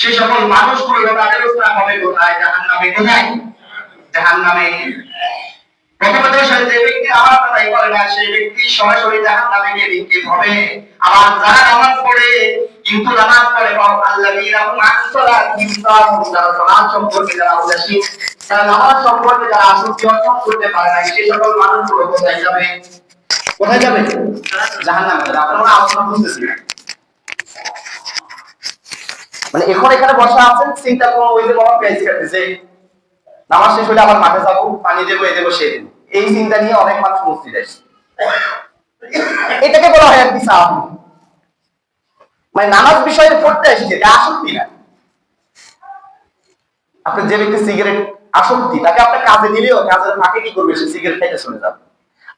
সে সকল মানুষগুলো তাদের স্থান হবে, কোথায়? জাহান নামে কোথায়? জাহান নামে প্রথমত যে ব্যক্তি আমার কথাই করে না, সেই ব্যক্তি সরাসরি জাহান নামে গিয়ে নিক্ষেপ হবে। আবার যারা নামাজ পড়ে, কিন্তু নামাজ পড়ে বা আল্লাহ আনসলা কিন্তু যারা সম্পর্কে যারা উদাসীন তারা নামাজ সম্পর্কে যারা আসক্তি অর্জন করতে পারে না, সেই সকল মানুষগুলো কোথায় যাবে? কোথায় যাবে? জাহান নামে আপনারা আলোচনা না মানে এখন এখানে বসা আছেন চিন্তা করুন ওই যে বাবা পেঁয়াজ কাটতেছে। নামাজ শেষ হলে আবার মাঠে যাব, পানি দেবো, এ দেবো, সে দেবো। এই চিন্তা নিয়ে অনেক মানুষ মসজিদে আসছে এটাকে বলা হয় আর কি সাহাবি। মানে নামাজ বিষয়ে পড়তে এসেছে, এটা আসক্তি না। আপনি যে ব্যক্তি সিগারেট আসক্তি, তাকে আপনার কাজে দিলেও কাজের ফাঁকে কি করবে, সে সিগারেট খাইতে চলে যাবে।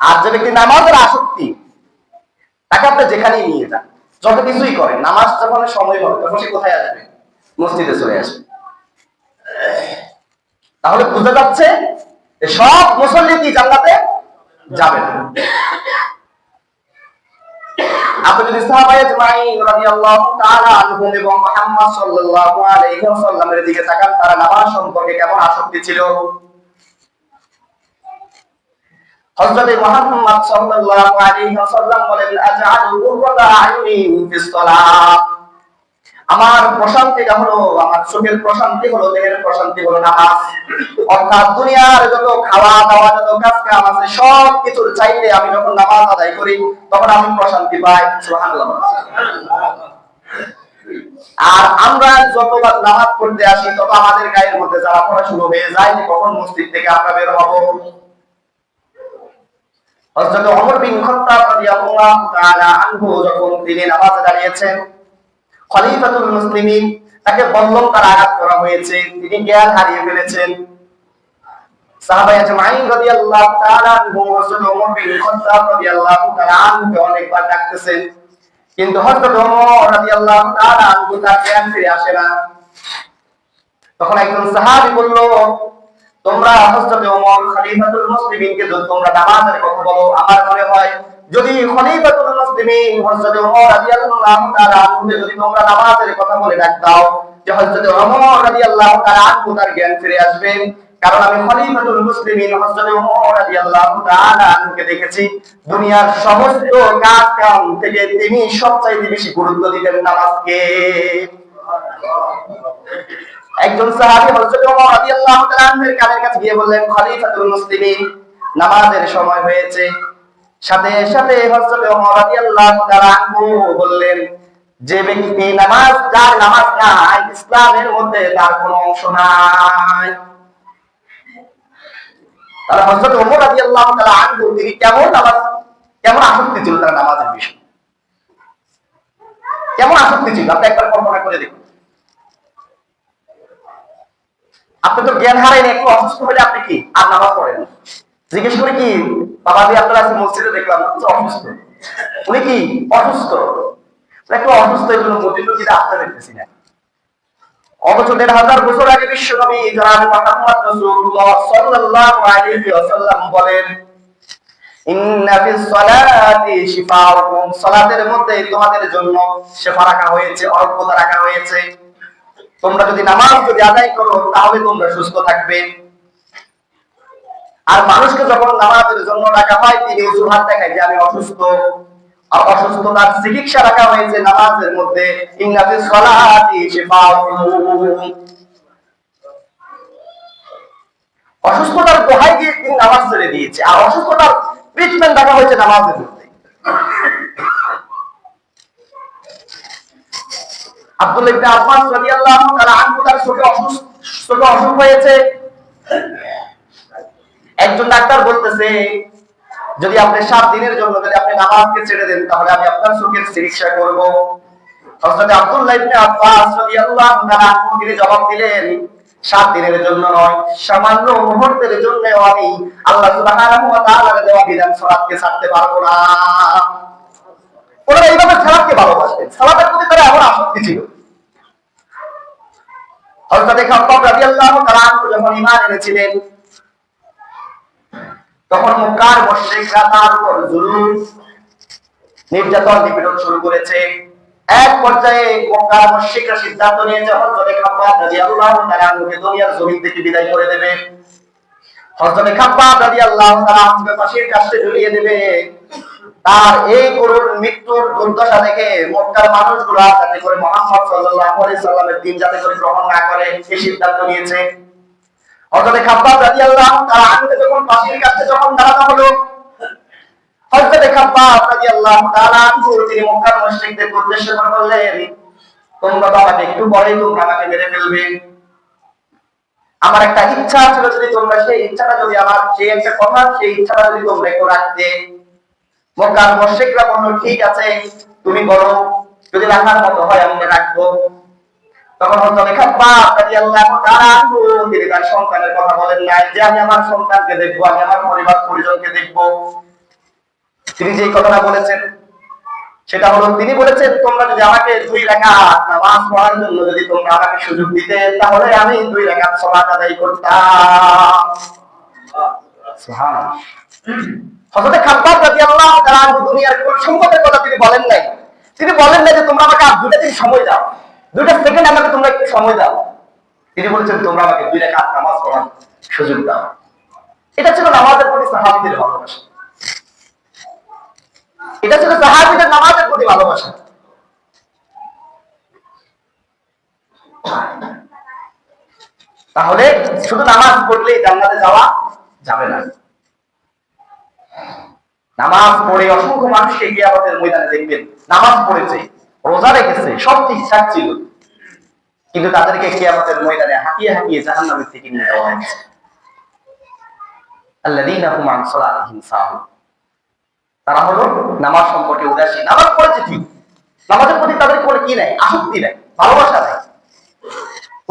আর যে ব্যক্তি নামাজের আসক্তি, তাকে আপনি যেখানেই নিয়ে যান, যত কিছুই করেন, নামাজ যখন সময় হবে, তখন সে কোথায় আসবে? মসজিদে চলে আসবে। তাহলে বোঝা যাচ্ছে সব মুসল্লি কি জান্নাতে যাবে আপনি যদি কেমন আসক্তি ছিল? বলেন আমার প্রশান্তিটা হলো, আমার চোখের প্রশান্তি হলো, দেহের প্রশান্তি হলো নামাজ। অর্থাৎ দুনিয়ার যত খাওয়া দাওয়া যত কাজ কাম আছে সব কিছুর চাইতে আমি যখন নামাজ আদায় করি, তখন আমি প্রশান্তি পাই। আর আমরা যতবার নামাজ পড়তে আসি, তত আমাদের গায়ের মধ্যে যারা পড়া শুরু হয়ে যায়, যে কখন মসজিদ থেকে আমরা বের হব। হযরত ওমর বিন খাত্তাব রাদিয়াল্লাহু তাআলা আনহু যখন তিনি নামাজে দাঁড়িয়েছেন খলিফাতুল মুসলিমিন, তাকে বল্লম তার আঘাত করা হয়েছে। তিনি জ্ঞান হারিয়ে ফেলেছেন। সাহাবায়ে আজমাইন রাদিয়াল্লাহু তাআলা হযরত ওমর বিন খাত্তাব রাদিয়াল্লাহু তাআলা আনহুকে অনেকবার ডাকতেছেন। কিন্তু হযরত ওমর রাদিয়াল্লাহু তাআলা আনহু তার জ্ঞান ফিরে আসে না। তখন একজন সাহাবী বলল, তোমরা হযরত ওমর খলিফাতুল মুসলিমিনকে যদি তোমরা নামাজের কথা বলো, আমার মনে হয় যদি খলিফাতুল মুসলিমিন হযরত ওমর রাদিয়াল্লাহু তাআলা যদি তোমরা নামাজের কথা বলে যে হযরত ওমর রাদিয়াল্লাহু তাআলা আনহু তার জ্ঞান ফিরে আসবে। কারণ আমি খলিফাতুল মুসলিমিন হযরত ওমর রাদিয়াল্লাহু তাআলা আনহুকে দেখেছি। দুনিয়ার সমস্ত কাজ কাম থেকে তিনি সবচাইতে বেশি গুরুত্ব দিতেন নামাজকে। একজন সাহাবী হযরত ওমর রাদিয়াল্লাহু তাআলা আনহুর কাছে গিয়ে বললেন, খলিফাতুল মুসলিমিন, নামাজের সময় হয়েছে। সাথে সাথে হযরত ওমর রাদিয়াল্লাহু তাআলা বললেন, যে ব্যক্তি নামাজ, যার নামাজ নাই, ইসলামের মধ্যে তার কোনো অংশ নাই। তাহলে হযরত ওমর রাদিয়াল্লাহু তাআলা আনহু, তিনি কেমন নামাজ, কেমন আসক্তি ছিল তার নামাজের বিষয়ে? কেমন আসক্তি ছিল? আপনি একবার কল্পনা করে দেখুন। আপনি তো জ্ঞান হারাইন একটু অসুস্থ হলে আপনি কি? আর নামাজ পড়েন। জিজ্ঞেস করে কি বাবা দিয়ে আপনার আজকে মসজিদে দেখলাম অসুস্থ। উনি কি, অসুস্থ? একটু অসুস্থ এই জন্য মসজিদে যেটা আসতে দেখতেছি না। অথচ দেড় হাজার বছর আগে মুহাম্মদ সাল্লাল্লাহু আলাইহি ওয়াসাল্লাম বলেন, ইন্না ফিস সালাতি শিফাউকুম, সালাতের মধ্যে তোমাদের জন্য শিফা রাখা হয়েছে রাখা হয়েছে। তোমরা যদি নামাজ যদি আদায় করো, তাহলে তোমরা সুস্থ থাকবে। আর মানুষকে যখন নামাজের জন্য রাখা হয়, তিনি অজুহাত দেখায় যে আমি অসুস্থ। আর অসুস্থতার চিকিৎসা রাখা হয়েছে নামাজের মধ্যে। সলাতি শিফাউকুম অসুস্থতার দোহাই দিয়ে তিনি নামাজ ছেড়ে দিয়েছে। আর অসুস্থতার ট্রিটমেন্ট রাখা হয়েছে নামাজের মধ্যে। আব্দুল্লাহ ইবনে আব্বাস রাদিয়াল্লাহু তাআলা আনহু তার চোখে অসুখ চোখে অসুখ হয়েছে। একজন ডাক্তার বলতেছে, যদি আপনি সাত দিনের জন্য যদি আপনি নামাজকে ছেড়ে দেন, তাহলে আমি আপনার চোখের চিকিৎসা করব। হযরত আব্দুল্লাহ ইবনে আব্বাস রাদিয়াল্লাহু তাআলা তিনি জবাব দিলেন, সাত দিনের জন্য নয়, সামান্য মুহূর্তের জন্য আমি আল্লাহ সুবহানাহু ওয়া তাআলার দেওয়া বিধান সালাতকে ছাড়তে পারব না। ওরা এইভাবে সালাদকে ভালোবাসতেন। সালাদের প্রতি তারা এমন আসক্তি ছিল। হযরত খাত্তাব রাদিয়াল্লাহু তাআলা যখন ঈমান এনেছিলেন তখন মক্কার মুশরিকরা তার উপর জুলুম, নির্যাতন নিপীড়ন শুরু করেছে। এক পর্যায়ে মক্কার মুশরিকরা সিদ্ধান্ত নিয়েছে, হযরত খাব্বাব রাদিয়াল্লাহু তাআলা আনহুকে দুনিয়ার জমিন থেকে বিদায় করে দেবে। হযরত খাব্বাব রাদিয়াল্লাহু তাআলা আনহুকে ফাঁসির কাস্টে ঝুলিয়ে দেবে। তার এই করুণ মৃত্যুর দুর্দশা দেখে মক্কার মানুষগুলো যাতে করে মুহাম্মদ সাল্লাল্লাহু আলাইহি সাল্লামের দিন যাতে করে গ্রহণ না করে, এই সিদ্ধান্ত নিয়েছে। খাব্বাব যখন ফাঁসির কাস্টে যখন হলো খাব্বাব তাআলা তিনি মক্কার মুশরিকদের বললেন তোমরা একটু আমাকে মেরে ফেলবে। আমার একটা ইচ্ছা ছিল যদি তোমরা সেই ইচ্ছাটা যদি আমার, সেই একটা কথা, সেই ইচ্ছাটা যদি তোমরা একটু রাখতে। মক্কার মুশরিকরা বলল, ঠিক আছে, তুমি বলো, যদি রাখার মতো হয় আমি রাখব তখন তিনি তার সন্তানের কথা বলেন না যে, আমি আমার সন্তানকে আমি আমার পরিবার, পরিজনকে তিনি যে কথাটা বলেছেন, সেটা হলো, তিনি বলেছেন, তোমরা যদি আমাকে দুই নামাজ পড়ার জন্য যদি তোমরা আমাকে সুযোগ দিতে, তাহলে আমি দুই আদায় করতাম। দুনিয়ার সম্পদের কথা তিনি বলেন নাই। তিনি বলেন না যে, তোমরা আমাকে আর দুইটা দিন সময় দাও। দুইটা সেকেন্ড আমাকে তোমরা একটু সময় দাও। তিনি বলেছেন, তোমরা আমাকে দুই রাকাত নামাজ পড়ার সুযোগ দাও। এটা ছিল নামাজের প্রতি সাহাবীদের ভালোবাসা। এটা ছিল সাহাবিদের নামাজের প্রতি ভালোবাসা। তাহলে শুধু নামাজ পড়লেই জান্নাতে যাওয়া যাবে না। নামাজ পড়ে অসংখ্য মানুষকে আমাদের ময়দানে দেখবেন, নামাজ পড়েছে। রোজা রেখেছে, সব ঠিকঠাক ছিল। কিন্তু তাদেরকে কিয়ামতের ময়দানে হাঁকিয়ে হাঁকিয়ে জাহান্নামের থেকে নিয়ে যাওয়া হয়েছে। তারা হলো নামাজ সম্পর্কে উদাসীন। নামাজ পড়েছে ঠিক, নামাজের প্রতি তাদের কোনো কি নাই, আসক্তি নাই, ভালোবাসা নাই।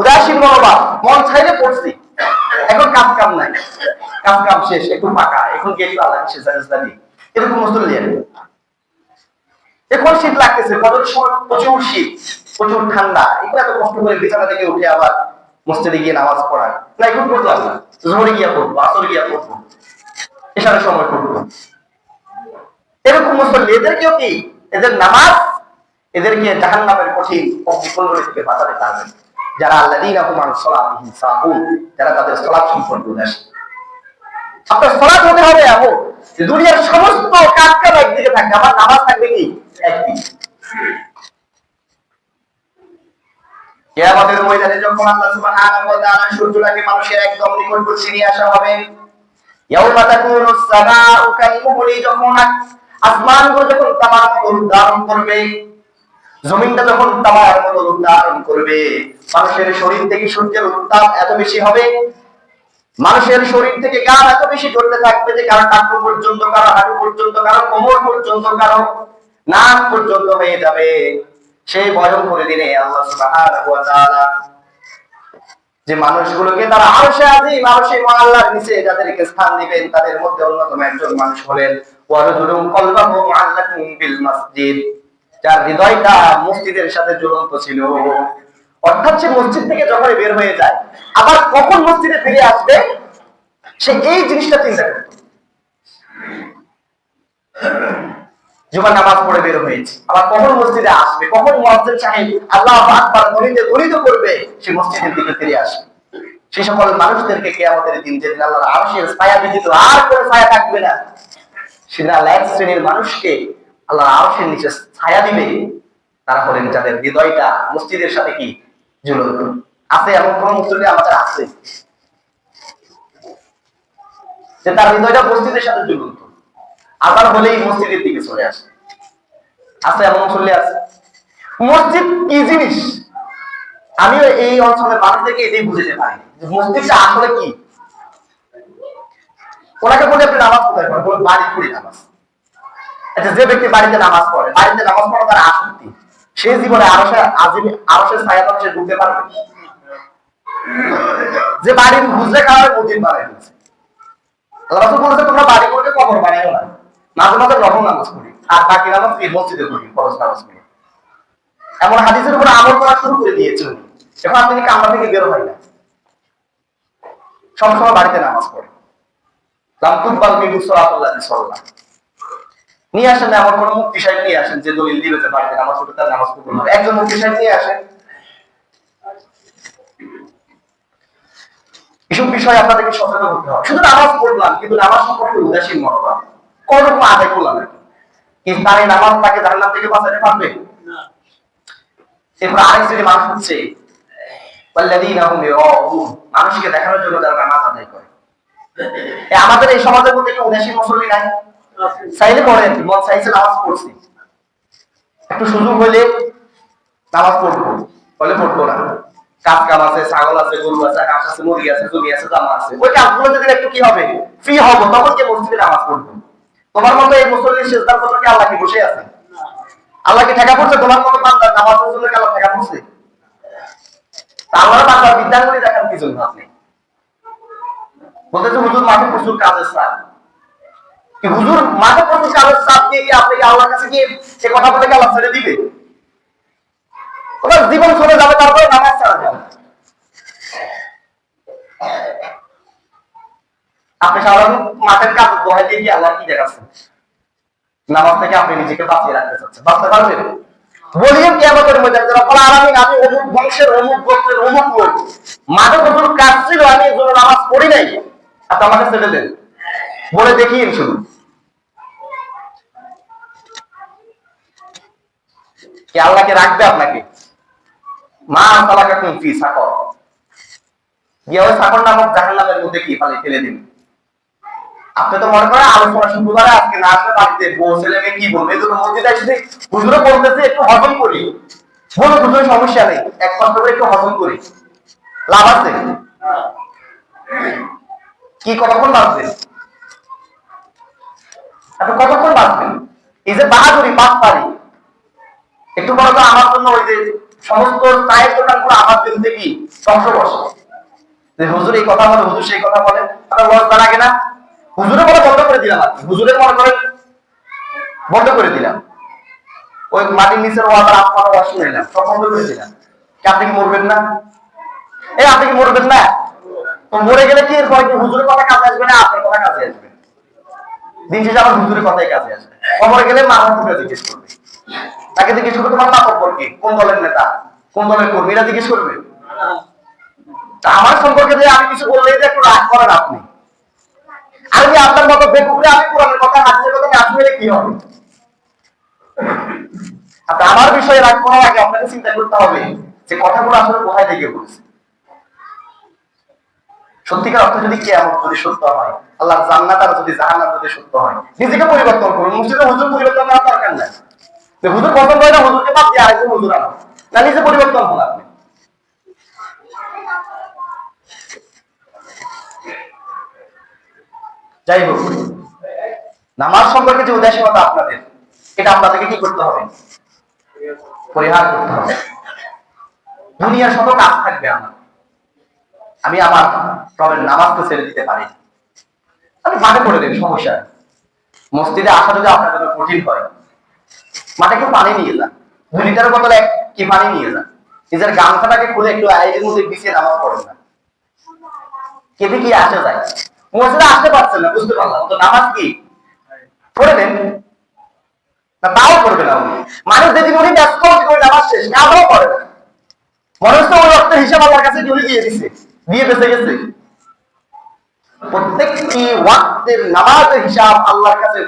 উদাসীন মনোভাব, মন ছাইলে পড়ছি। এখন কাম নাই। কাম শেষ একটু ফাঁকা, এখন আল্লাহ এরকম মুসল্লিয়ান এখন শীত লাগতেছে কত সময় প্রচুর শীত, প্রচুর ঠান্ডা, এগুলো এত কষ্ট করে বিছানা থেকে উঠে আবার মসজিদে গিয়ে নামাজ পড়ায় না, এখন পড়লাম না জোহরে গিয়া পড়ব, আসর গিয়া পড়ব এসারের সময় পড়ব। এরকম মুসল্লি এদেরকেও কি? এদের নামাজ এদেরকে জাহান নামের কঠিন থেকে বাঁচাতে পারবে। যারা আল্লাহ দিন সাহুন যারা তাদের সলাপ সম্পর্কে উদাসীন। আপনার হতে হবে এমন দুনিয়ার সমস্ত কাজ কাম একদিকে থাকবে আমার নামাজ থাকবে কি? কিয়ামতের ময়দানে যখন আল্লাহ সুবহানাহু ওয়া তাআলা সূর্যটাকে মানুষের একদম নিয়ে আসা হবে, ইয়াউমা তাকুনু সামাউ যখন যখন তামার মতো ধারণ করবে, জমিনটা যখন তামার মতো ধারণ করবে, মানুষের শরীর থেকে সূর্যের উত্তাপ এত বেশি হবে মানুষের শরীর থেকে গান এত বেশি জ্বলতে থাকবে যে কারও টাকু পর্যন্ত, কারও হাঁটু পর্যন্ত, কারও কোমর পর্যন্ত, কারও নাক পর্যন্ত হয়ে যাবে। সেই দিনে সুবহানাহু ওয়া তাআলা যে মানুষগুলোকে তারা আরশে আজিম আরশে আল্লাহর নিচে যাদেরকে স্থান দিবেন, তাদের মধ্যে অন্যতম একজন মানুষ হলেন ওয়ারজুলুম কলবাহু মুআল্লাকুম বিল মসজিদ, যার হৃদয়টা মসজিদের সাথে ঝুলন্ত ছিল। অর্থাৎ সে মসজিদ থেকে যখন বের হয়ে যায়, আবার কখন মসজিদে ফিরে আসবে, সে এই জিনিসটা চিন্তা জুমার নামাজ পড়ে বের হয়েছে, আবার কখন মসজিদে আসবে, কখন আল্লাহ আকবার করবে, সে মসজিদের দিকে ফিরে আসবে। সে সকল মানুষদেরকে কিয়ামতের দিন আরশের ছায়া ব্যতীত আর কোনো ছায়া থাকবে না, সেদিন আল্লাহ শ্রেণির মানুষকে আল্লাহর আরশের নিচে ছায়া দিবে। তারা হলেন যাদের হৃদয়টা মসজিদের সাথে কি আছে এমন কোন মুসলিম আমাদের আছে? যে তার হৃদয়টা মসজিদের সাথে ঝুলন্ত আবার হলেই মসজিদের দিকে চলে আসে। আছে এমন মুসল্লি আছে? মসজিদ কি জিনিস? আমিও এই অঞ্চলের মানুষ থেকে এটাই বুঝতে পারি যে মসজিদটা আসলে কি? ওনাকে বলে আপনি নামাজ কোথায় পড়েন বলে বাড়ি পড়ি নামাজ। আচ্ছা যে ব্যক্তি বাড়িতে নামাজ পড়ে, বাড়িতে নামাজ পড়া তার আসক্তি। সে জীবনে আরও আজিমি আরও সে সে ঢুকতে পারবে। যে বাড়ির বুঝলে কারণে মসজিদ বানাই দিয়েছে বলেছে তোমরা বাড়ি করবে কবর বানাইও না। মাঝে মাঝে রকম নামাজ পড়ি, আর বাকি নামাজ কি মসজিদে পড়ি, ফরজ নামাজ পড়ি। এমন হাদিসের উপর আমল করা শুরু করে দিয়েছে উনি। এখন আপনি কামরা থেকে বের হয় না। সবসময় বাড়িতে নামাজ পড়ে। লাম তুকবাল মিনহু সালাতুল্লাহি সাল্লাল্লাহু নিয়ে আসেন এমন কোন মুক্তি সাহেব নিয়ে আসেন যে দলিল দিবে যে বাড়িতে নামাজ পড়তে তার নামাজ কবুল হবে একজন মুক্তি সাহেব নিয়ে আসেন। এসব বিষয়ে আপনাদেরকে সচেতন হতে হবে। শুধু নামাজ পড়লাম কিন্তু নামাজ সম্পর্কে উদাসীন মনোভাব। কোন রকম আদায় করলাম কিন্তু তার এই নামাজ তাকে জান্নাত থেকে বাঁচাতে পারবে? এরপর আরেক মানুষ হচ্ছে মানুষকে দেখানোর জন্য তারা নামাজ আদায় করে। আমাদের এই সমাজের মধ্যে কি উদাসীন মুসল্লি নাই? চাইলে পড়েন মন চাইছে নামাজ পড়ছি। একটু সুযোগ হইলে নামাজ পড়ব, বলে পড়ব না। কাজ কাম আছে, ছাগল আছে, গরু আছে, হাঁস আছে, মুরগি আছে, জমি আছে, জামা আছে। ওই কাজগুলো যদি একটু কি হবে? ফ্রি হব, তখন কে মসজিদে নামাজ পড়ব। তোমার মতো এই মুসল্লির শেষদার জন্য কি আল্লাহ বসে আছে? আল্লাহ ঠেকা পড়ছে? তোমার মতো বান্দার নামাজের জন্য কি আল্লাহ ঠেকা পড়ছে? তা আল্লাহর বান্দার বিদ্যাঙ্গুলি দেখান কি জন্য আপনি? বলতেছে, হুজুর, মাঠে প্রচুর কাজের চাপ কি হুজুর চাপ দিয়ে আল্লাহর কাছে গিয়ে সে কথা বলে ছেড়ে দিবে? জীবন যাবে, তারপরে নামাজ ছাড়া যাবে। আপনি সাধারণ কাজ দিয়ে আল্লাহ কি দেখাচ্ছেন? নামাজ থেকে আপনি নিজেকে বাঁচিয়ে রাখতে চাচ্ছেন। বাঁচতে পারবেন? বলিও কি আমাদের মধ্যে রব্বুল আলামিন আমি অমুক বংশের, অমুক গোত্রের, অমুক লোক প্রচুর কাজ ছিল, আমি এই জন্য নামাজ পড়ি নাই। আপনি আমাকে ছেড়ে দেন। বলে দেখিয়ে শুধু কি আল্লাহকে রাখবে আপনাকে। মা তালাকা কুম ফি সাকর। গিয়ে ওই সাকর নামক জাহান্নামের মধ্যে কি ফালে ফেলে দিন। আপনি তো মনে করেন আলোচনা শুক্রবারে আজকে না আসলে বাড়িতে বউ, ছেলে, মেয়ে কি বলবে? এই জন্য মসজিদে আসছে হুজুরে বলতেছে, একটু হজম করি। বলে হুজুরের সমস্যা নেই। এক কষ্ট করে একটু হজম করি। লাভ আছে? কি কতক্ষণ বাঁচবেন আপনি কতক্ষণ বাঁচবেন? এই যে বাহাদুরি বাদ পারি। একটু বড় তো আমার জন্য ওই যে সমস্ত চায়ের দোকানগুলো আমার বিরুদ্ধে কি ধ্বংস বসে। যে হুজুর এই কথা বলে, হুজুর সেই কথা বলে আপনার লজ্জা লাগে না হুজুরে বলে বন্ধ করে দিলাম আপনি হুজুরের মনে করেন বন্ধ করে দিলাম। ওই মাটির নিচের ওয়াটার আপনার ওয়াশ করে নিলাম সব বন্ধ করে দিলাম। আপনি কি মরবেন না? এই আপনি কি মরবেন না? তো মরে গেলে কি এরপরে কি? হুজুরের কথা কাজে আসবে না, আপনার কথা কাজে আসবে দিন শেষে আমার হুজুরের কথাই কাজে আসবে। খবরে গেলে মা জিজ্ঞেস করবে। তাকে জিজ্ঞেস করবে, তোমার মা সম্পর্কে কোন দলের নেতা? কোন দলের কর্মীরা জিজ্ঞেস করবে? আমার সম্পর্কে যে আমি কিছু বললেই যে একটু রাগ করেন আপনি যদি আপনার মতো বেকুবরে আমি কোরআনের কথা, হাদিসের কথা নিয়ে আসলে কি হবে? আমার বিষয়ে রাগ করার আগে আপনাকে চিন্তা করতে হবে যে কথাগুলো আসলে কোথায় থেকে বলছে সত্যিকার অর্থ যদি কেয়ামত যদি সত্য হয় আল্লাহ জান্নাত আর যদি জাহান্নাত যদি সত্য হয়, নিজেকে পরিবর্তন করুন। মসজিদে হুজুর পরিবর্তন করার দরকার নাই। যে হুজুর পছন্দ হয় না, হুজুরকে বাদ দিয়ে আরেকজন হুজুর পরিবর্তন আপনি যাই হোক, নামাজ সম্পর্কে যে উদাসীনতা আপনাদের, এটা আপনাদেরকে কি করতে হবে? পরিহার করতে হবে। দুনিয়ার শত কাজ থাকবে আমার। আমি আমার নামাজ তো ছেড়ে দিতে পারি। আমি মাঠে পড়ে দিন সমস্যা। মসজিদে আসা যদি আপনার জন্য কঠিন হয় মাঠে একটু পানি নিয়ে যান দুই লিটারের বদলে এক কি পানি নিয়ে যান নিজের গামছাটাকে খুলে একটু আইনের মধ্যে বিছিয়ে নামাজ পড়েন না। কেঁদে কি আসে যায়? মসজিদে আসতে পারছেন না, বুঝতে পারলাম। তো নামাজ কি? পড়ে নেন না, তাও করবে না উনি মানুষ উনি ব্যস্ত নামাজ শেষ কাজও করে না। মনে ওই অর্থের হিসাব আল্লাহর কাছে উনি দিয়ে দিছে। দিয়ে বেঁচে গেছে। প্রত্যেকটি ওয়াক্তের নামাজের হিসাব আল্লাহর কাছে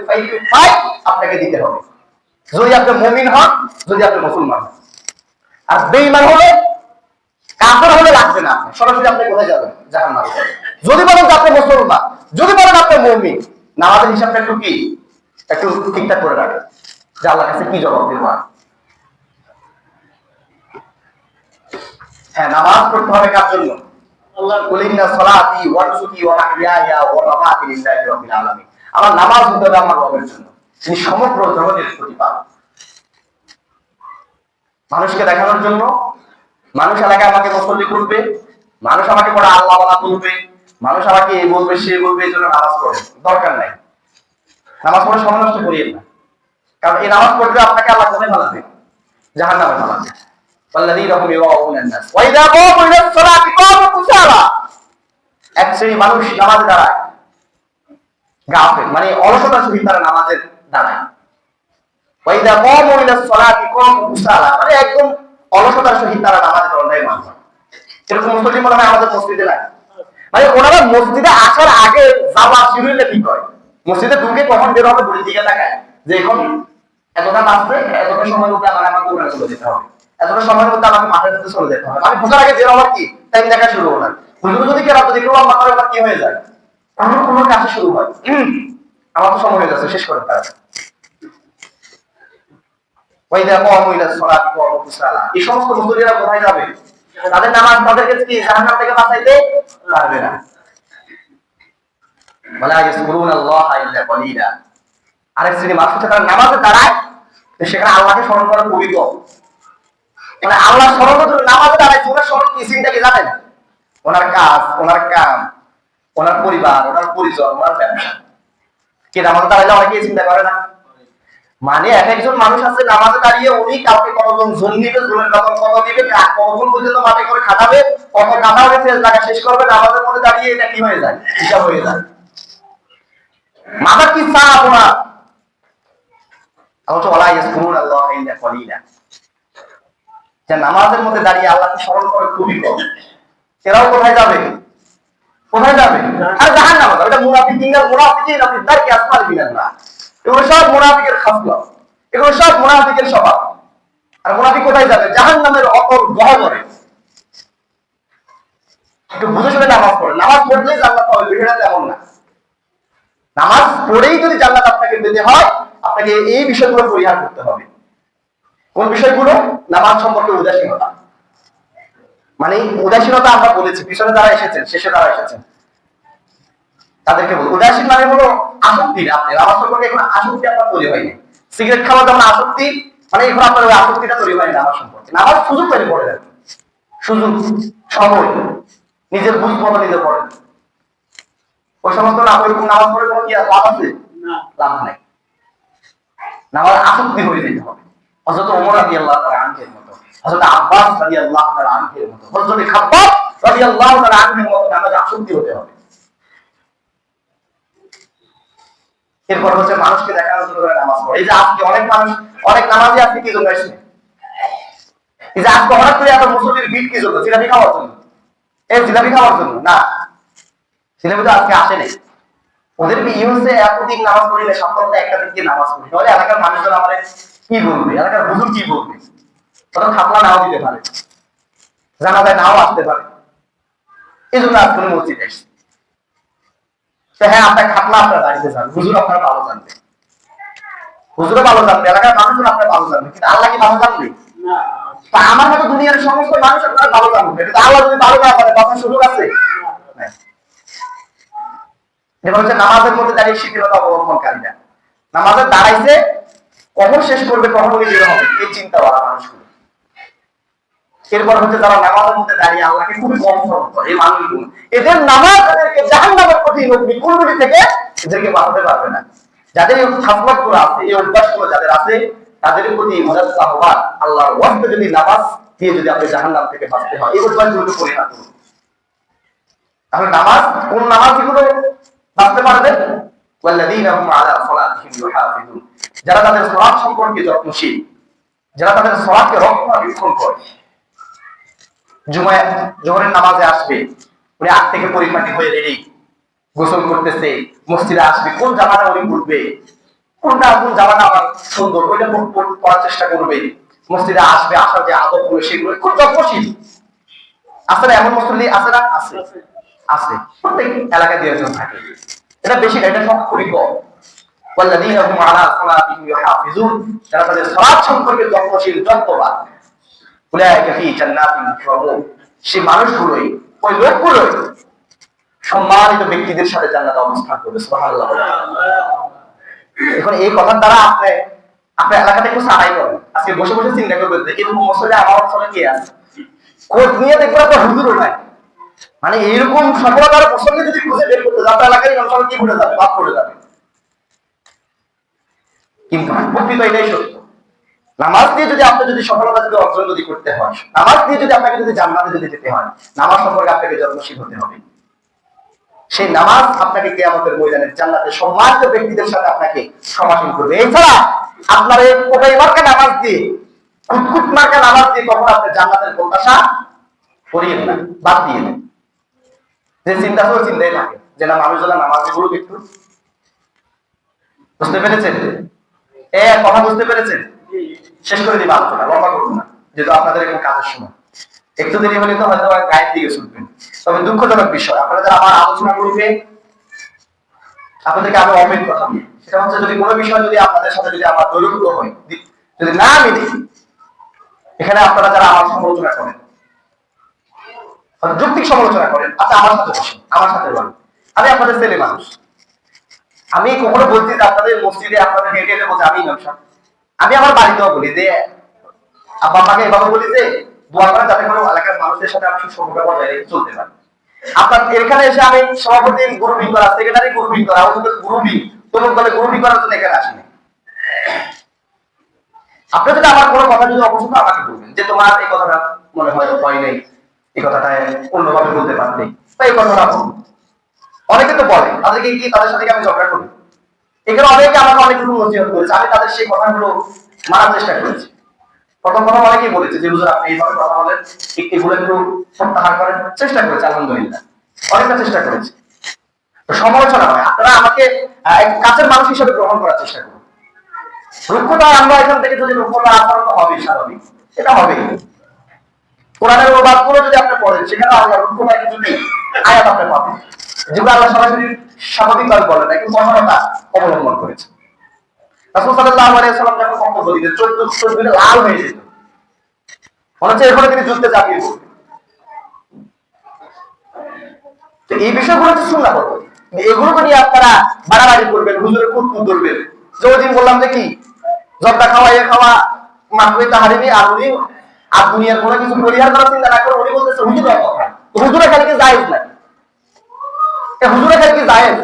ফাই আপনাকে দিতে হবে। যদি আপনি মুমিন হন, যদি আপনি মুসলমান আর বেঈমান হলে, কাফের হলে লাগবে না। সরাসরি আপনি কোথায় যাবেন? জাহান্নামে। যাবেন যদি বলেন যে আপনি মুসলমান, যদি বলেন আপনি মুমিন, নামাজের হিসাবটা একটু কি? একটু ঠিকঠাক করে রাখেন। যে আল্লাহর কাছে কি জবাব আর? হ্যাঁ নামাজ পড়তে হবে কার জন্য? আমার নামাজ হতে হবে আমার রবের জন্য। তিনি সমগ্র জগতের প্রতিপাল মানুষকে দেখানোর জন্য, মানুষ এলাকায় আমাকে মুসল্লি করবে, মানুষ আমাকে পড়া আল্লাহ আল্লাহ বলবে মানুষ আমাকে এই বলবে, সে বলবে, এই জন্য নামাজ পড়ে। দরকার নাই। নামাজ পড়ে সময় নষ্ট করিয়েন না। কারণ এই নামাজ পড়লে আপনাকে আল্লাহ কোথায় ভালো দেবে জাহান নামে ভালো দেবে এক শ্রেণি মানুষ নামাজ দাঁড়ায়। গাফেল মানে অলসতা ছবি তারা নামাজের দাঁড়ায়। ওয়াইদা কুসালা মানে মান মনে হয় মানে ওনারা মসজিদে আসার আগে যাওয়া শুরু হইলে কি করে? মসজিদে ঢুকে কখন বের হবে ঘড়ির দিকে তাকায় যে এখন এতটা বাঁচবে এতটা সময়ের মধ্যে আমার আমাকে উড়ে চলে যেতে হবে। এতটা সময়ের মধ্যে আমাকে মাঠের মধ্যে চলে যেতে হবে। আমি ঢোকার আগে বের হওয়ার কি? টাইম দেখা শুরু হলো হুজুর যদি কেরাত করে আমার কি হয়ে যায়? আমার কোনো কাজ শুরু হয় আমার তো সময় হয়ে যাচ্ছে, শেষ করে কুসালা এই সমস্ত কোথায় যাবে? তাদের নামাজ তাদেরকে কি জাহান্নাম থেকে বাঁচাইতে পারবে না? আল্লাহ ইল্লা কলিলা। আরেক শ্রেণি নামাজে দাঁড়ায় সেখানে আল্লাহকে স্মরণ করা খুবই কম। মানে আল্লাহ স্মরণ করতে নামাজে দাঁড়ায় ওনার স্মরণ কি কি, জানেন? ওনার কাজ, ওনার কাম, ওনার পরিবার, ওনার পরিজন, ওনার ব্যবসা। কি নামাজে দাঁড়াইলে অনেকেই চিন্তা করে না। মানে এক একজন মানুষ আছে, নামাজে দাঁড়িয়ে উনি কাউকে কতজন জোন দিবে জোনের বেতন কত দিবে কতক্ষণ পর্যন্ত মাঠে করে খাটাবে কত কাটা হবে টাকা শেষ করবে, নামাজের মধ্যে দাঁড়িয়ে এটা কি হয়ে যায়? হিসাব হয়ে যায়। মাথা কি চাপ ওনার অথচ ওলা ইয়াসকুরুন আল্লাহ ইল্লা কলিলা। যে নামাজের মধ্যে দাঁড়িয়ে আল্লাহকে স্মরণ করে খুবই কম। এরাও কোথায় যাবে? কোথায় যাবে? আর জাহান নামা এটা মুনাফিকিন মুনাফিকিন আপনি দাঁড়িয়ে আসমাল বিনান না? এগুলো সব মুনাফিকের খাসলা এগুলো সব মুনাফিকের স্বভাব। আর মুনাফিক কোথায় যাবে? জাহান নামের অপর গহবরে। একটু বুঝে শুনে নামাজ পড়ে। নামাজ পড়লেই জান্নাত পাবে বিষয়টা তেমন না। নামাজ পড়েই যদি জান্নাত আপনাকে পেতে হয়, আপনাকে এই বিষয়গুলো পরিহার করতে হবে। কোন বিষয়গুলো? নামাজ সম্পর্কে উদাসীনতা। মানে উদাসীনতা আমরা বলেছি পিছনে যারা এসেছেন শেষে যারা এসেছেন তাদেরকে বলব। উদাসীন মানে হলো আসক্তি আপনি। নামাজ সম্পর্কে এখন আসক্তি আপনার তৈরি হয়নি সিগারেট খাওয়া যেমন আসক্তি মানে এখন আপনার ওই আসক্তিটা তৈরি হয়নি নামাজ সম্পর্কে। নামাজ সুযোগ তৈরি করে দেন। সুযোগ সময় নিজের বুঝ মতো নিজে পড়েন ওই সমস্ত না ওইরকম নামাজ পড়ে কোনো কি লাভ আছে? লাভ নাই। নামাজ আসক্তি হয়ে যেতে হবে। হযরত ওমর তাআলা আনহের মতো হযরত আব্বাস রাদিয়াল্লাহু তাআলা আনহের মতো। হযরত খাব্বাব রাদিয়াল্লাহু তাআলা আনহের মতো নামাজ আসক্তি হতে হবে। এরপর হচ্ছে মানুষকে দেখানোর জন্য নামাজ পড়ে। এই যে অনেক মানুষ, অনেক নামাজি কি জন্য এই যে আজকে হঠাৎ করে এত ভিড় কি জন্য? জিলাপি খাওয়ার জন্য। এই জিলাপি খাওয়ার জন্য? না। জিলাপি তো আজকে আসে নাই। ওদের বিয়ে হচ্ছে এতদিন নামাজ পড়িলে সপ্তাহে একটা দিন গিয়ে নামাজ পড়ি? তাহলে এলাকার মানুষজন আমার কি বলবে? এলাকার হুজুর কি বলবে? থাকলা নাও দিতে পারে। জানা যায় নাও আসতে পারে। এই জন্য আজকে মসজিদে হ্যাঁ আপনার আপনার বাড়িতে যান। হুজুর আপনার ভালো জানবে। ভালো জানবে এলাকার মানুষজন আপনার ভালো জানবে। কিন্তু আল্লাহ কি ভালো জানবে? তা আমার মতো দুনিয়ার সমস্ত মানুষ আপনার ভালো জানবে। কিন্তু আল্লাহ যদি ভালো না করে তখন সুযোগ আছে। এটা হচ্ছে নামাজের মধ্যে দাঁড়িয়ে শিথিলতা অবলম্বনকারীরা। নামাজের দাঁড়াইছে কখন শেষ করবে কখন হবে? এই চিন্তা করা মানুষগুলো। এরপর হচ্ছে যারা নামাজের মধ্যে দাঁড়িয়ে আল্লাহকে খুবই কম স্মরণ করে এই মানুষগুলো। এদের নামাজ এদেরকে জাহান নামের কঠিন অগ্নি কুণ্ডলী থেকে এদেরকে বাঁচাতে পারবে না। যাদের এই খাসলাতগুলো আছে, এই অভ্যাসগুলো যাদের আছে, তাদের প্রতি মজার আহ্বান, আল্লাহর ওয়াস্তে যদি নামাজ দিয়ে যদি আপনি জাহান নাম থেকে বাঁচতে হয়, এই অভ্যাস গুলোকে পরিণত করুন তাহলে নামাজ, কোন নামাজগুলো বাঁচতে পারবে? ওয়াল্লাযীনা হুম আলা সালাতিহিম ইউহাফিজুন। যারা তাদের সালাত সম্পর্কে যত্নশীল, যারা তাদের সালাতকে রক্ষণাবেক্ষণ করে জুমায় জোহরের নামাজে আসবে উনি আগ থেকে পরিপাটি হয়ে রেডি গোসল করতেছে মসজিদে আসবে কোন জামাটা উনি পড়বে কোনটা কোন জামাটা আমার সুন্দর ওইটা পর- পর- পড়ার চেষ্টা করবে মসজিদে আসবে আসার যে আদব গুলো সেগুলো খুব যত্নশীল আছে না এমন মুসল্লি আছে না আছে আছে প্রত্যেক এলাকায় দিয়ে একজন থাকে এটা বেশি না এটা সব খুবই কম والذين هم على صلاتهم يحافظون যারা তাদের সালাত সম্পর্কে যত্নশীল যত্নবান উলাইকা মানুষগুলোই, ওই লোকগুলোই সম্মানিত ব্যক্তিদের সাথে জান্নাতে অবস্থান করবে এখন এই আপনি আপনার এলাকাতে একটু করেন। আজকে বসে বসে চিন্তা এরকম মসজিদে আমার অঞ্চলে কে আছে? খোঁজ নিয়ে দেখবেন আপনার হুজুরও নাই। মানে এইরকম সফলতার প্রসঙ্গে যদি খুঁজে বের করতে যাবে এলাকায় অঞ্চলে কি ঘুরে যাবে? বাদ পড়ে যাবে। কিন্তু প্রকৃত এটাই সত্য। নামাজ দিয়ে যদি আপনি যদি সফলতা যদি অর্জন যদি করতে হয়, নামাজ দিয়ে যদি আপনাকে যদি জান্নাতে যদি যেতে হয়, নামাজ সম্পর্কে আপনাকে যত্নশীল হতে হবে। সেই নামাজ আপনাকে কেয়ামতের ময়দানে জান্নাতে সম্মানিত ব্যক্তিদের সাথে আপনাকে সমাসীন করবে। এছাড়া আপনার এই কোটাই মার্কা নামাজ দিয়ে কুটকুট মার্কা নামাজ দিয়ে কখন আপনি জান্নাতের প্রত্যাশা করিয়েন না, বাদ দিয়ে দেন যে চিন্তা করে চিন্তাই থাকে, যে না মানুষ যেন নামাজ বলুক একটু। বুঝতে পেরেছেন? এ, কথা বুঝতে পেরেছেন? শেষ করে দিবা আলোচনা, লম্বা করব না, যেহেতু আপনাদের এখন কাজের সময়। একটু দেরি হলে তো হয়তো গায়ের দিকে শুনবেন। তবে দুঃখজনক বিষয়, আপনারা যারা আমার আলোচনা করবে, আপনাদেরকে আমি অপেক্ষা কথা সেটা হচ্ছে যদি কোনো বিষয় যদি আপনাদের সাথে যদি আমার দৈরত্ব হয়, যদি না মিলে, এখানে আপনারা যারা আমার সমালোচনা করেন অর্থাৎ যৌক্তিক সমালোচনা করেন আচ্ছা আমার সাথে বসেন, আমার সাথে বলেন। আমি আপনাদের ছেলে মানুষ। আমি কখনো বলছি যে আপনাদের মসজিদে আপনাদের হেঁটে হেঁটে বলছি আমি ইমাম সাহেব। আমি আমার বাড়িতেও বলি যে, আব্বা আমাকে এভাবে বলি যে, দোয়া যাতে করে এলাকার মানুষদের সাথে আমি সুসম্পর্ক বজায় চলতে পারি। আপনার এখানে এসে আমি সভাপতি গ্রুপিং করা সেক্রেটারি গ্রুপিং করা ওদের গ্রুপিং তমুক দলে গ্রুপিং করার জন্য এখানে আসিনি। আপনি যদি আমার কোনো কথা যদি অপছন্দ আমাকে বলবেন যে, তোমার এই কথাটা মনে হয় হয় নাই, এই কথাটা অন্যভাবে বলতে পারতে। তাই এই কথাটা। অনেকে তো বলে, তাদেরকে কি তাদের সাথে আমি ঝগড়া করি? এখানে অনেকে আমাকে অনেক কিছু নসিহত করেছে। আমি তাদের সেই কথাগুলো মানার চেষ্টা করেছি। প্রথম কথা অনেকেই বলেছে যে, হুজুর, আপনি এইভাবে কথা বলেন এগুলো একটু প্রত্যাহার করেন। চেষ্টা করেছে, আলহামদুলিল্লাহ। অনেকটা চেষ্টা করেছে। সমালোচনা হয়। আপনারা আমাকে কাছের মানুষ হিসেবে গ্রহণ করার চেষ্টা করুন। রুক্ষতা আমরা এখান থেকে যদি রুক্ষতা আচরণ তো হবেই স্বাভাবিক। এটা হবেই। কোরআনের অনুবাদগুলো যদি আপনি পড়েন, সেখানে আল্লাহ রুক্ষতার কিছু নেই। আয়াত আপনি পাবেন যেগুলো আল্লাহ সরাসরি স্বাভাবিকভাবে বলেন না, কিন্তু কঠোরতা অবলম্বন করেছে। যখন দিতেন লাল হয়ে যেত মনে হচ্ছে তিনি যুদ্ধে তো এই বিষয়গুলো হচ্ছে পদ্ধতি এগুলোকে নিয়ে আপনারা বাড়াবাড়ি করবেন, হুজুরে কুটকুট ধরবেন। যে ওই দিন বললাম যে কি জব্দা খাওয়া ইয়ে খাওয়া মাহবুবে তাহারিমি আর উনি আর দুনিয়ার কোনো কিছু পরিহার করার চিন্তা না করে উনি বলতেছে তো হুজুরে খালি কি জায়েজ না হুজুরে খালি কি জায়েজ।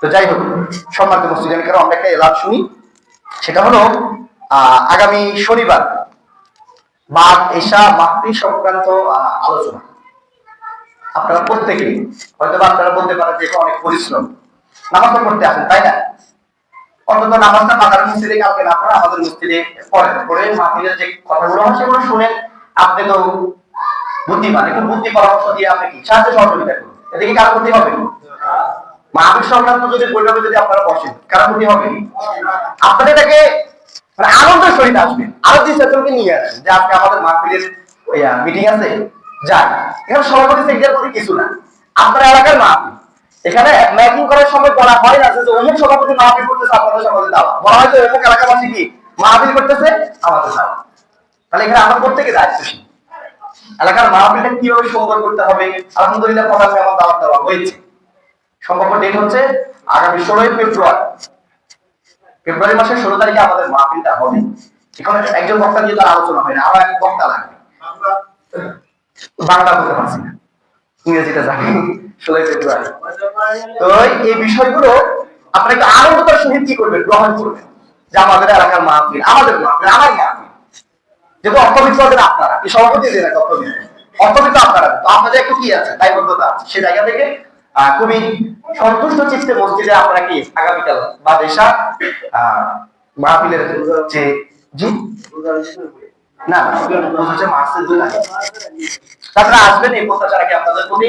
তো যাই হোক, সম্মানিত মসজিদ আমি আমরা একটা এলাপ শুনি। সেটা হলো আগামী শনিবার, বাদ, এশা মাহফিল সংক্রান্ত আলোচনা। আপনারা প্রত্যেকেই হয়তো বা আপনারা বলতে পারেন যে অনেক পরিশ্রম। নামাজ পড়তে আসেন, তাই না? অন্তত নামাজটা বাজার মসজিদে কালকে না পড়ে, আমাদের মসজিদে পড়েন। পড়ে মাহফিলের যে কথাগুলো হয়, সেগুলো শুনেন। আপনি তো বুদ্ধিমান একটু বুদ্ধি পরামর্শ দিয়ে আপনি কি? সাহায্য সহযোগিতা করুন। এদিকে কারও ক্ষতি হবে? মাহফিল সংক্রান্ত যদি বৈঠকে যদি আপনারা বসেন কারও ক্ষতি হবে? আপনাদের এটাকে মানে আনন্দের সহিত আসবেন। আরও দুই চারজনকে নিয়ে আসেন যে আজকে আমাদের মাহফিলের মিটিং আছে যান এখানে সভাপতি সেক্রেটারি কিছু না। আপনার এলাকার মাহফিল। এখানে ম্যাকিং করার সময় বলা হয় না যে অমুক সভাপতি মাহফিল করতেছে, আপনাদের সভাপতি দাওয়া বলা হয় যে অমুক এলাকাবাসী কি মাহফিল করতেছে, আমাদের দাওয়া তাহলে এখানে আমার প্রত্যেকে দায়িত্বশীল এলাকার মাহফিলটা কীভাবে সুন্দর করতে হবে, আলহামদুলিল্লাহ প্রধান আমার দাওয়াত দেওয়া হয়েছে। সম্ভাব্য ডেট হচ্ছে আগামী ষোলোই ফেব্রুয়ারি। ফেব্রুয়ারি মাসের ষোলো তারিখে আমাদের মাহফিলটা হবে। এখানে একজন বক্তা দিয়ে তার আলোচনা হয় না, আরও এক বক্তা লাগবে। বাংলা বলতে পারছি না। ইংরেজিটা জানি। ষোলোই ফেব্রুয়ারি। তো এই বিষয়গুলো আপনারা একটু আনন্দতার সহিত কি করবেন, গ্রহণ করবেন? যে আমাদের এলাকার মাহফিল, আমাদের মাহফিল আমার মাহফিল। যেহেতু অর্থবিত্ত হবেন আপনারা এই সভাপতি একটা অর্থবিত্ত অর্থবিত্ত আপনারা তো আপনাদের একটু কি আছে দায়বদ্ধতা আছে সে জায়গা থেকে খুবই সন্তুষ্ট চিত্তে মসজিদে আপনারা কি আগামীকাল বা দেশা মাহফিলের যে জি না না দুই তাছাড়া আসবেন এই প্রত্যাশা রাখি আপনাদের প্রতি